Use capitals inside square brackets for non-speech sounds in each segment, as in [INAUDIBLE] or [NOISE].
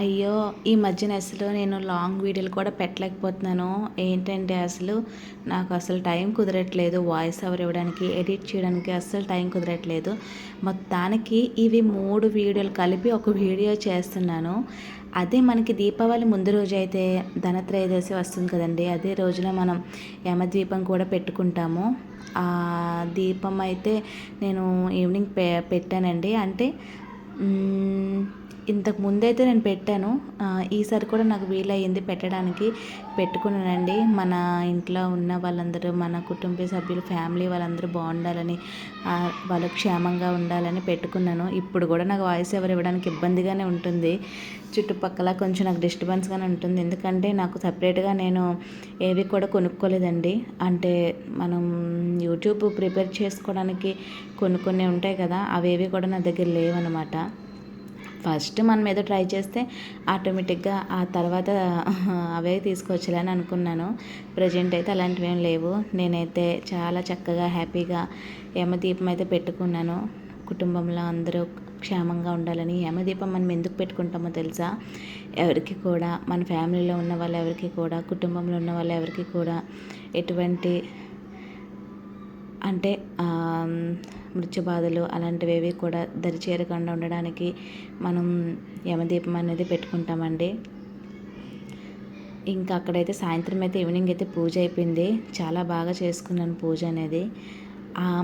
అయ్యో ఈ మధ్యన అసలు నేను లాంగ్ వీడియోలు కూడా పెట్టలేకపోతున్నాను. ఏంటంటే అసలు నాకు అసలు టైం కుదరట్లేదు. వాయిస్ ఓవర్ ఇవ్వడానికి ఎడిట్ చేయడానికి అస్సలు టైం కుదరట్లేదు. మొత్తానికి ఇవి మూడు వీడియోలు కలిపి ఒక వీడియో చేస్తున్నాను. అదే మనకి దీపావళి ముందు రోజు అయితే ధనత్రయోదశి వస్తుంది కదండి. అదే రోజున మనం యమద్వీపం కూడా పెట్టుకుంటాము. ఆ దీపం అయితే నేను ఈవినింగ్ పె పెట్టానండి. అంటే ఇంతకు ముందైతే నేను పెట్టాను. ఈసారి కూడా నాకు వీలయ్యింది పెట్టడానికి. పెట్టుకున్నానండి. మన ఇంట్లో ఉన్న వాళ్ళందరూ మన కుటుంబ సభ్యులు ఫ్యామిలీ వాళ్ళందరూ బాగుండాలని వాళ్ళు క్షేమంగా ఉండాలని పెట్టుకున్నాను. ఇప్పుడు కూడా నాకు వాయిస్ ఎవరు ఇవ్వడానికి ఇబ్బందిగానే ఉంటుంది. చుట్టుపక్కల కొంచెం నాకు డిస్టర్బెన్స్గానే ఉంటుంది. ఎందుకంటే నాకు సపరేట్గా నేను ఏవి కూడా కొనుక్కోలేదండి. అంటే మనం యూట్యూబ్ ప్రిపేర్ చేసుకోవడానికి కొన్ని కొన్ని ఉంటాయి కదా అవేవి కూడా నా దగ్గర లేవన్నమాట. ఫస్ట్ మనం ఏదో ట్రై చేస్తే ఆటోమేటిక్గా ఆ తర్వాత [LAUGHS] అవే తీసుకొచ్చాలని అనుకున్నాను. ప్రజెంట్ అయితే అలాంటివి ఏం లేవు. నేనైతే చాలా చక్కగా హ్యాపీగా యమదీపం అయితే పెట్టుకున్నాను. కుటుంబంలో అందరూ క్షేమంగా ఉండాలని యమదీపం మనం ఎందుకు పెట్టుకుంటామో తెలుసా? ఎవరికి కూడా మన ఫ్యామిలీలో ఉన్న వాళ్ళు ఎవరికి కూడా కుటుంబంలో ఉన్న వాళ్ళు ఎవరికి కూడా ఎటువంటి అంటే మృత్యు బాధలు అలాంటివి కూడా దరి చేరకుండా ఉండడానికి మనం యమదీపం అనేది పెట్టుకుంటామండి. ఇంకా అక్కడైతే సాయంత్రం అయితే ఈవినింగ్ అయితే పూజ అయిపోయింది. చాలా బాగా చేసుకున్నాను పూజ అనేది.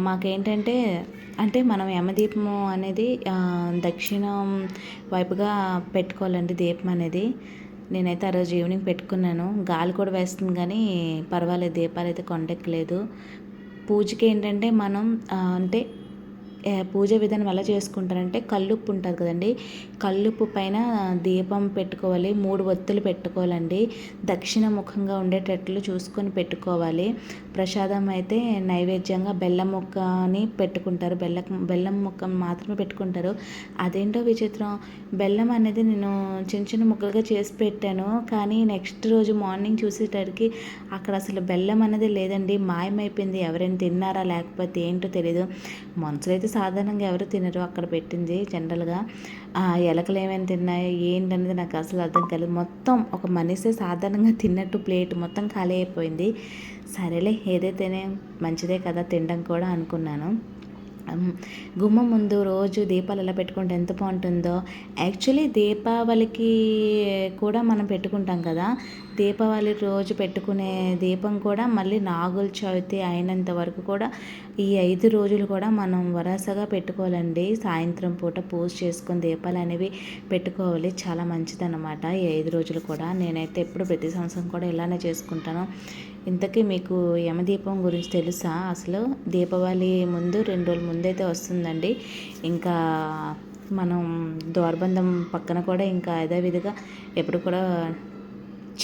మాకేంటంటే అంటే మనం యమదీపము అనేది దక్షిణం వైపుగా పెట్టుకోవాలండి దీపం అనేది. నేనైతే ఆ రోజు ఈవినింగ్ పెట్టుకున్నాను. గాలి కూడా వేస్తుంది కానీ పర్వాలేదు దీపాలు అయితే కొండెక్కలేదు. పూజకి ఏంటంటే మనం అంటే పూజ విధానం ఎలా చేసుకుంటారంటే కల్లుప్పు ఉంటుంది కదండి. కల్లుప్పు పైన దీపం పెట్టుకోవాలి మూడు ఒత్తులు పెట్టుకోవాలండి. దక్షిణ ముఖంగా ఉండేటట్లు చూసుకొని పెట్టుకోవాలి. ప్రసాదం అయితే నైవేద్యంగా బెల్లం ముక్కని పెట్టుకుంటారు. బెల్లం బెల్లం ముక్క మాత్రమే పెట్టుకుంటారు. అదేంటో విచిత్రం. బెల్లం అనేది నేను చిన్న చిన్న ముక్కలుగా చేసి పెట్టాను. కానీ నెక్స్ట్ రోజు మార్నింగ్ చూసేటరికి అక్కడ అసలు బెల్లం అనేది లేదండి. మాయమైపోయింది. ఎవరైనా తిన్నారా లేకపోతే ఏంటో తెలియదు మనుషులు అయితే సాధారణంగా ఎవరు తినరు అక్కడ పెట్టింది జనరల్గా. ఆ ఎలకలు ఏమైనా తిన్నాయో ఏంటనేది నాకు అసలు అర్థం కాలేదు. మొత్తం ఒక మనిషి సాధారణంగా తిన్నట్టు ప్లేట్ మొత్తం ఖాళీ అయిపోయింది. సరేలే ఏదైతేనే మంచిదే కదా తినడం కూడా అనుకున్నాను. గుమ్మ ముందు రోజు దీపాలు ఎలా పెట్టుకుంటే ఎంత బాగుంటుందో. యాక్చువల్లీ దీపావళికి కూడా మనం పెట్టుకుంటాం కదా. దీపావళి రోజు పెట్టుకునే దీపం కూడా మళ్ళీ నాగుల చవితి అయినంత వరకు కూడా ఈ ఐదు రోజులు కూడా మనం వరాసగా పెట్టుకోవాలండి. సాయంత్రం పూట పూజ చేసుకుని దీపాలు అనేవి పెట్టుకోవాలి. చాలా మంచిదన్నమాట ఈ ఐదు రోజులు కూడా. నేనైతే ఎప్పుడు ప్రతి సంవత్సరం కూడా ఇలానే చేసుకుంటాను. ఇంతకీ మీకు యమదీపం గురించి తెలుసా? అసలు దీపావళి ముందు రెండు రోజుల ముందైతే వస్తుందండి. ఇంకా మనం దోర్బంధం పక్కన కూడా ఇంకా అదే విధంగా ఎప్పుడు కూడా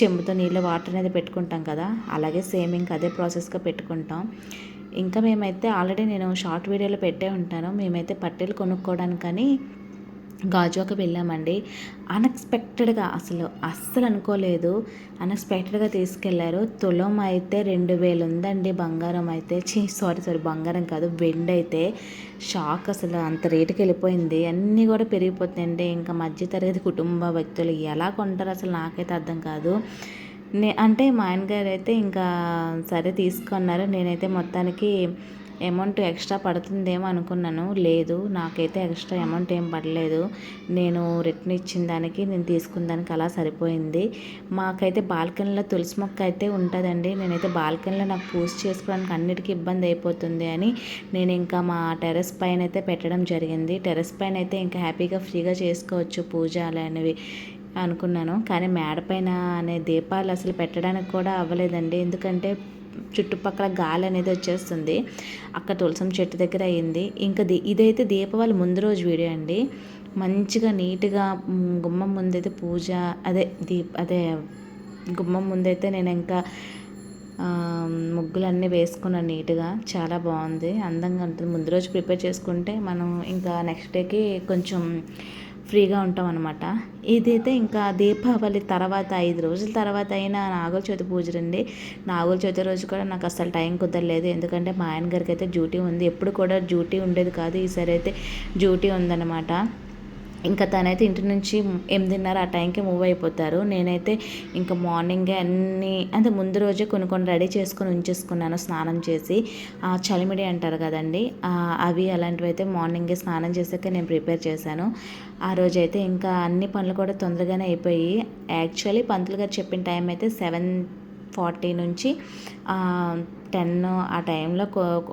చెంబుతో నీళ్ళు వాటర్ అనేది పెట్టుకుంటాం కదా. అలాగే సేమ్ ఇంకా అదే ప్రాసెస్గా పెట్టుకుంటాం. ఇంకా మేమైతే ఆల్రెడీ నేను షార్ట్ వీడియోలో పెట్టే ఉంటాను. మేమైతే పట్టెలు కొనుక్కోవడానికి కానీ గాజువాక వెళ్ళామండి. అన్ఎక్స్పెక్టెడ్గా అసలు అస్సలు అనుకోలేదు. అన్ఎక్స్పెక్టెడ్గా తీసుకెళ్ళారు. తులం అయితే రెండు వేలు ఉందండి బంగారం అయితే. చీ సారీ సారీ బంగారం కాదు వెండి అయితే. షాక్ అసలు అంత రేటుకి వెళ్ళిపోయింది. అన్నీ కూడా పెరిగిపోతాయండి ఇంకా మధ్యతరగతి కుటుంబ వ్యక్తులు ఎలా కొంటారు అసలు నాకైతే అర్థం కాదు. నే అంటే మా ఆయన గారు అయితే ఇంకా సరే తీసుకున్నారు. నేనైతే మొత్తానికి అమౌంట్ ఎక్స్ట్రా పడుతుందేమో అనుకున్నాను. లేదు నాకైతే ఎక్స్ట్రా అమౌంట్ ఏం పడలేదు. నేను రిటర్న్ ఇచ్చిన దానికి నేను తీసుకున్న దానికి అలా సరిపోయింది. మాకైతే బాల్కనీలో తులసి మొక్క అయితే ఉంటుందండి. నేనైతే బాల్కనీలో నాకు పూజ చేసుకోవడానికి అన్నిటికీ ఇబ్బంది అయిపోతుంది అని నేను ఇంకా మా టెర్రస్ పైన అయితే పెట్టడం జరిగింది. టెర్రస్ పైన అయితే ఇంకా హ్యాపీగా ఫ్రీగా చేసుకోవచ్చు పూజ అనేవి అనుకున్నాను. కానీ మేడపైన అనే దీపాలు అసలు పెట్టడానికి కూడా అవ్వలేదండి. ఎందుకంటే చుట్టుపక్కల గాలి అనేది వచ్చేస్తుంది. అక్కడ తులసం చెట్టు దగ్గర అయింది. ఇంకా ది ఇదైతే దీపావళి ముందు రోజు వీడియో అండి. మంచిగా నీట్గా గుమ్మం ముందైతే పూజ అదే దీప్ అదే గుమ్మం ముందైతే నేను ఇంకా ముగ్గులన్నీ వేసుకున్నాను నీట్గా. చాలా బాగుంది. అందంగా ఉంటుంది. ముందు రోజు ప్రిపేర్ చేసుకుంటే మనం ఇంకా నెక్స్ట్ డేకి కొంచెం ఫ్రీగా ఉంటాం అనమాట ఇదైతే ఇంకా దీపావళి తర్వాత ఐదు రోజుల తర్వాత అయినా నాగుల చవితి పూజ రండి నాగుల చవితి రోజు కూడా నాకు అసలు టైం కుదరలేదు. ఎందుకంటే మా ఆయన గారికి అయితే డ్యూటీ ఉంది. ఎప్పుడు కూడా డ్యూటీ ఉండేది కాదు. ఈసారి అయితే డ్యూటీ ఉందన్నమాట. ఇంకా తనైతే ఇంటి నుంచి ఎనిమిదిన్నర ఆ టైంకి మూవ్ అయిపోతారు. నేనైతే ఇంకా మార్నింగే అన్నీ అంటే ముందు రోజే కొన్ని కొన్ని రెడీ చేసుకొని ఉంచేసుకున్నాను స్నానం చేసి. చలిమిడి అంటారు కదండి అవి అలాంటివి అయితే మార్నింగే స్నానం చేసాక నేను ప్రిపేర్ చేశాను. ఆ రోజైతే ఇంకా అన్ని పనులు కూడా తొందరగానే అయిపోయి యాక్చువల్లీ పంతులు గారు చెప్పిన టైం అయితే సెవెన్ ఫార్టీ నుంచి టెన్ ఆ టైంలో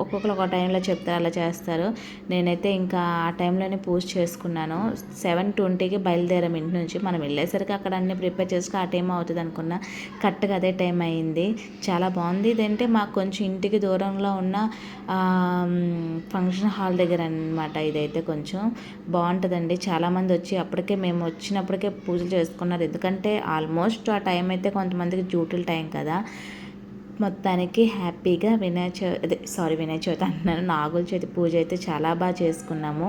ఒక్కొక్కరు ఒక టైంలో చెప్తారు అలా చేస్తారు. నేనైతే ఇంకా ఆ టైంలోనే పూజ చేసుకున్నాను. సెవెన్ ట్వంటీకి బయలుదేరాం ఇంటి నుంచి. మనం వెళ్ళేసరికి అక్కడ అన్ని ప్రిపేర్ చేసుకుని ఆ టైం అవుతుంది అనుకున్నా. కరెక్ట్గా అదే టైం అయింది. చాలా బాగుంది. ఇదంటే మాకు కొంచెం ఇంటికి దూరంలో ఉన్న ఫంక్షన్ హాల్ దగ్గర అనమాట ఇదైతే కొంచెం. బాగుంటుందండి. చాలామంది వచ్చి అప్పటికే మేము వచ్చినప్పటికే పూజలు చేసుకున్నారు. ఎందుకంటే ఆల్మోస్ట్ ఆ టైం అయితే కొంతమందికి డ్యూటీల టైం కదా. మొత్తానికి హ్యాపీగా వినాయక చవితి అదే సారీ వినాయక చవితి అంటున్నాను నాగుల చవితి పూజ అయితే చాలా బాగా చేసుకున్నాము.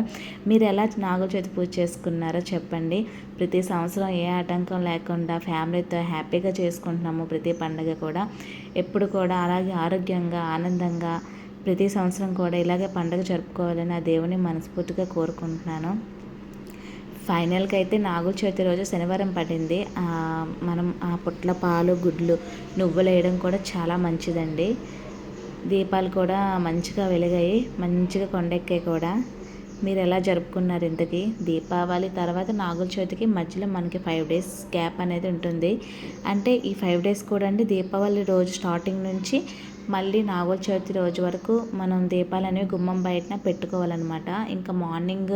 మీరు ఎలా నాగుల చవితి పూజ చేసుకున్నారో చెప్పండి. ప్రతి సంవత్సరం ఏ ఆటంకం లేకుండా ఫ్యామిలీతో హ్యాపీగా చేసుకుంటున్నాము ప్రతి పండుగ కూడా. ఎప్పుడు కూడా అలాగే ఆరోగ్యంగా ఆనందంగా ప్రతి సంవత్సరం కూడా ఇలాగే పండుగ జరుపుకోవాలని ఆ దేవుని మనస్ఫూర్తిగా కోరుకుంటున్నాను. ఫైనల్గా అయితే నాగుల చవితి రోజు శనివారం పడింది. మనం ఆ పుట్ల పాలు గుడ్లు నువ్వులు వేయడం కూడా చాలా మంచిదండి. దీపాలు కూడా మంచిగా వెలిగాయి. మంచిగా కొండెక్కాయి కూడా. మీరు ఎలా జరుపుకున్నారు ఇంతకీ? దీపావళి తర్వాత నాగుల చవితికి మధ్యలో మనకి ఫైవ్ డేస్ గ్యాప్ అనేది ఉంటుంది. అంటే ఈ ఫైవ్ డేస్ కూడా అండి దీపావళి రోజు స్టార్టింగ్ నుంచి మళ్ళీ నాగుల చవితి రోజు వరకు మనం దీపాలు అనేవి గుమ్మం బయటన పెట్టుకోవాలన్నమాట. ఇంకా మార్నింగ్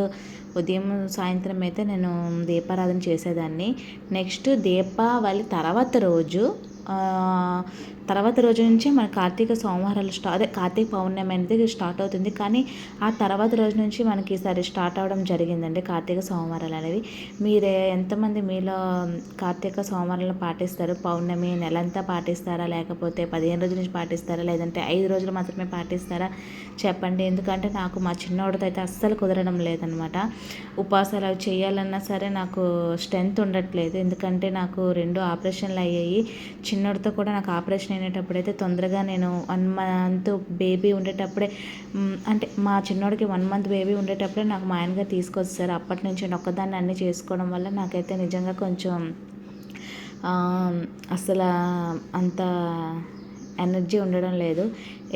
ఉదయం సాయంత్రం అయితే నేను దీపారాధన చేసేదాన్ని. నెక్స్ట్ దీపావళి తర్వాత రోజు తర్వాత రోజు నుంచి మన కార్తీక సోమవారాలు స్టా అదే కార్తీక పౌర్ణమి అనేది స్టార్ట్ అవుతుంది. కానీ ఆ తర్వాత రోజు నుంచి మనకి ఈసారి స్టార్ట్ అవ్వడం జరిగిందండి కార్తీక సోమవారాలు అనేవి. మీరే ఎంతమంది మీలో కార్తీక సోమవారాలను పాటిస్తారు? పౌర్ణమి నెలంతా పాటిస్తారా? లేకపోతే పదిహేను రోజుల నుంచి పాటిస్తారా? లేదంటే ఐదు రోజులు మాత్రమే పాటిస్తారా? చెప్పండి. ఎందుకంటే నాకు మా చిన్నోడితో అయితే అస్సలు కుదరడం లేదనమాట. ఉపాసాలు అవి చేయాలన్నా సరే నాకు స్ట్రెంత్ ఉండట్లేదు. ఎందుకంటే నాకు రెండు ఆపరేషన్లు అయ్యాయి. చిన్నోడితో కూడా నాకు ఆపరేషన్ అయినప్పుడైతే తొందరగా నేను వన్ మంత్ బేబీ ఉండేటప్పుడే అంటే మా చిన్నోడికి వన్ మంత్ బేబీ ఉండేటప్పుడే నాకు మా ఆయనగా తీసుకొస్తారు అప్పటి నుంచి ఒక్కదాన్ని అన్నీ చేసుకోవడం వల్ల నాకైతే నిజంగా కొంచెం అసలు అంత ఎనర్జీ ఉండడం లేదు.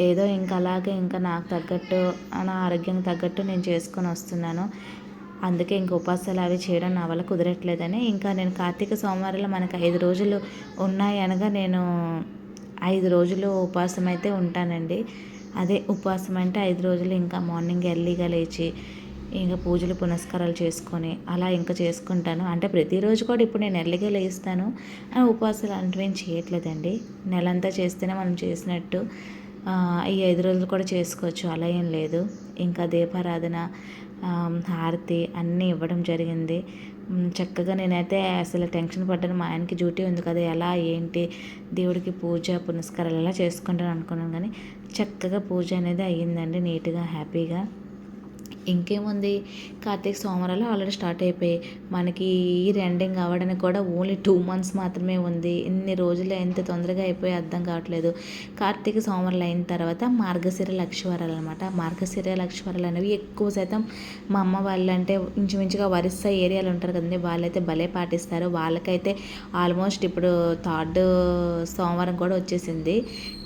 ఏదో ఇంకా అలాగే ఇంకా నాకు తగ్గట్టు నా ఆరోగ్యం తగ్గట్టు నేను చేసుకొని వస్తున్నాను. అందుకే ఇంక ఉపాసాలు అవి చేయడం నా వల్ల కుదరట్లేదని. ఇంకా నేను కార్తీక సోమవారంలో మనకు ఐదు రోజులు ఉన్నాయి అనగా నేను ఐదు రోజులు ఉపవాసం అయితే ఉంటానండి. అదే ఉపవాసం అంటే ఐదు రోజులు ఇంకా మార్నింగ్ ఎర్లీగా లేచి ఇంకా పూజలు పునస్కారాలు చేసుకొని అలా ఇంకా చేసుకుంటాను. అంటే ప్రతిరోజు కూడా ఇప్పుడు నేను ఎర్లీగా లేస్తాను. ఉపవాసాలు అంటే ఏం చేయట్లేదండి. నెలంతా చేస్తేనే మనం చేసినట్టు ఈ ఐదు రోజులు కూడా చేసుకోవచ్చు. అలా ఏం లేదు. ఇంకా దీపారాధన హారతి అన్నీ ఇవ్వడం జరిగింది. చక్కగా నేనైతే అసలు టెన్షన్ పడ్డాను. మా ఆయనకి డ్యూటీ ఉంది కదా ఎలా ఏంటి దేవుడికి పూజ పునస్కారాలు ఎలా చేసుకుంటాను అనుకున్నాను కానీ చక్కగా పూజ అనేది అయ్యిందండి నీట్గా హ్యాపీగా. ఇంకేముంది? కార్తీక సోమవారాలు ఆల్రెడీ స్టార్ట్ అయిపోయి మనకి ఇయర్ ఎండింగ్ అవ్వడానికి కూడా ఓన్లీ టూ మంత్స్ మాత్రమే ఉంది. ఇన్ని రోజులు ఎంత తొందరగా అయిపోయి అర్థం కావట్లేదు. కార్తీక సోమవారాలు అయిన తర్వాత మార్గశిర లక్షవారాలు అనమాట మార్గశిర లక్షవారాలు అనేవి ఎక్కువ శాతం మా అమ్మ వాళ్ళు అంటే ఇంచుమించుగా వరుస ఏరియాలు ఉంటారు కదండి. వాళ్ళైతే భలే పాటిస్తారు. వాళ్ళకైతే ఆల్మోస్ట్ ఇప్పుడు థర్డ్ సోమవారం కూడా వచ్చేసింది.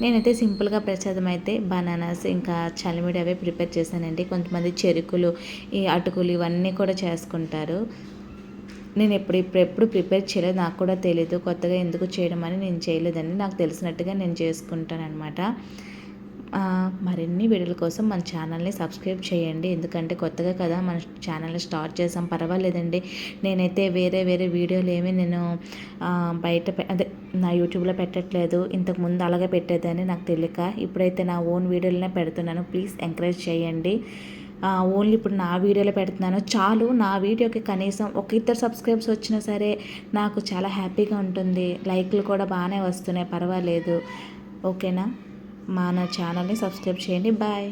నేనైతే సింపుల్గా ప్రసాదం అయితే బనానాస్ ఇంకా చలిమిడి అవే ప్రిపేర్ చేశానండి. కొంతమంది చెరుకు అటుకులు ఈ అటుకులు ఇవన్నీ కూడా చేసుకుంటారు. నేను ఎప్పుడు ఇప్పుడు ఎప్పుడు ప్రిపేర్ చేయలేదు. నాకు కూడా తెలియదు కొత్తగా ఎందుకు చేయడం అని నేను చేయలేదండి. నాకు తెలిసినట్టుగా నేను చేసుకుంటాను అనమాట మరిన్ని వీడియోల కోసం మన ఛానల్ని సబ్స్క్రైబ్ చేయండి. ఎందుకంటే కొత్తగా కదా మన ఛానల్ని స్టార్ట్ చేసాం. పర్వాలేదండి. నేనైతే వేరే వేరే వీడియోలు ఏమి నేను బయట అదే నా యూట్యూబ్లో పెట్టట్లేదు. ఇంతకుముందు అలాగే పెట్టేదని నాకు తెలియక. ఇప్పుడైతే నా ఓన్ వీడియోలనే పెడుతున్నాను. ప్లీజ్ ఎంకరేజ్ చేయండి. ఓన్లీ ఇప్పుడు నా వీడియోలో పెడుతున్నాను. చాలు నా వీడియోకి కనీసం ఒక ఇద్దరు సబ్స్క్రైబ్స్ వచ్చినా సరే నాకు చాలా హ్యాపీగా ఉంటుంది. లైక్లు కూడా బాగానే వస్తున్నాయి పర్వాలేదు. ఓకేనా? మా నా ఛానల్ని సబ్స్క్రైబ్ చేయండి. బాయ్